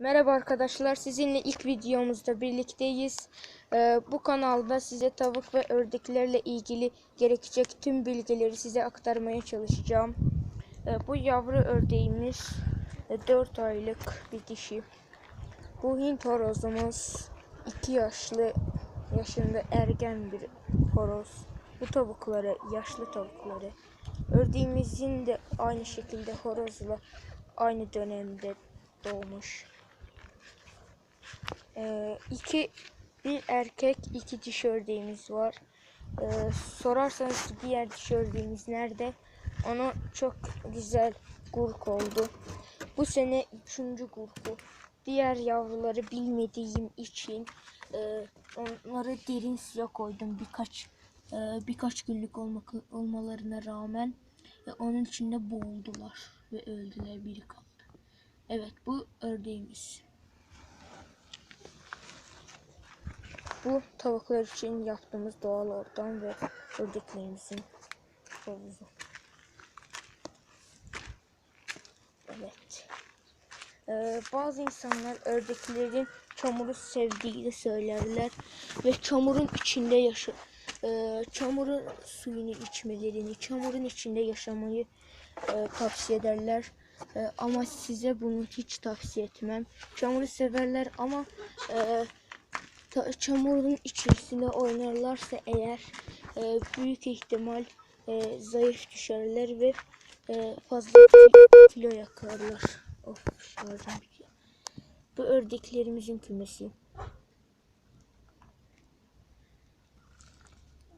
Merhaba arkadaşlar, sizinle ilk videomuzda birlikteyiz. Ee, bu kanalda size tavuk ve ördeklerle ilgili gerekecek tüm bilgileri size aktarmaya çalışacağım. Ee, bu yavru ördeğimiz 4 aylık bir dişi. Bu Hint horozumuz 2 yaşlı yaşında ergen bir horoz. Bu tavukları yaşlı tavukları. Ördeğimizin de aynı şekilde horozla aynı dönemde doğmuş. Ee, iki bir erkek iki dişi ördeğimiz var. Ee, sorarsanız ki diğer dişi ördeğimiz nerede? Onu çok güzel gurk oldu. Bu sene üçüncü gurku. Diğer yavruları bilmediğim için e, onları derin suya koydum birkaç e, birkaç günlük olmak, olmalarına rağmen e, onun içinde boğuldular ve öldüler biri kaldı. Evet bu ördeğimiz. Bu tavuklar için yaptığımız doğal ortam ve ördeklerimizin havuzu. Evet. Ee, bazı insanlar ördeklerin çamuru sevdiğini söylerler ve çamurun içinde yaşa e, çamurun suyunu içmelerini, çamurun içinde yaşamayı e, tavsiye ederler. E, ama size bunu hiç tavsiye etmem. Çamuru severler ama e, çamurun içerisinde oynarlarsa eğer e, büyük ihtimal e, zayıf düşerler ve e, fazla kilo yakarlar. Of şarjım bitiyor. Bu ördeklerimizin kümesi.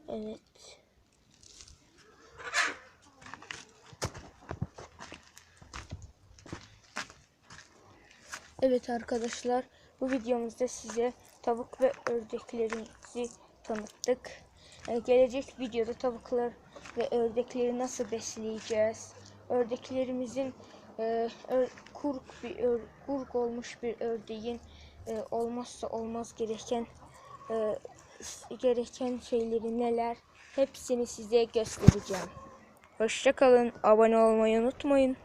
Evet. Evet arkadaşlar bu videomuzda size tavuk ve ördeklerimizi tanıttık. Ee, gelecek videoda tavuklar ve ördekleri nasıl besleyeceğiz? Ördeklerimizin e, ör- kurk bir ör- kurk olmuş bir ördeğin e, olmazsa olmaz gereken e, gereken şeyleri neler? Hepsini size göstereceğim. Hoşçakalın. Abone olmayı unutmayın.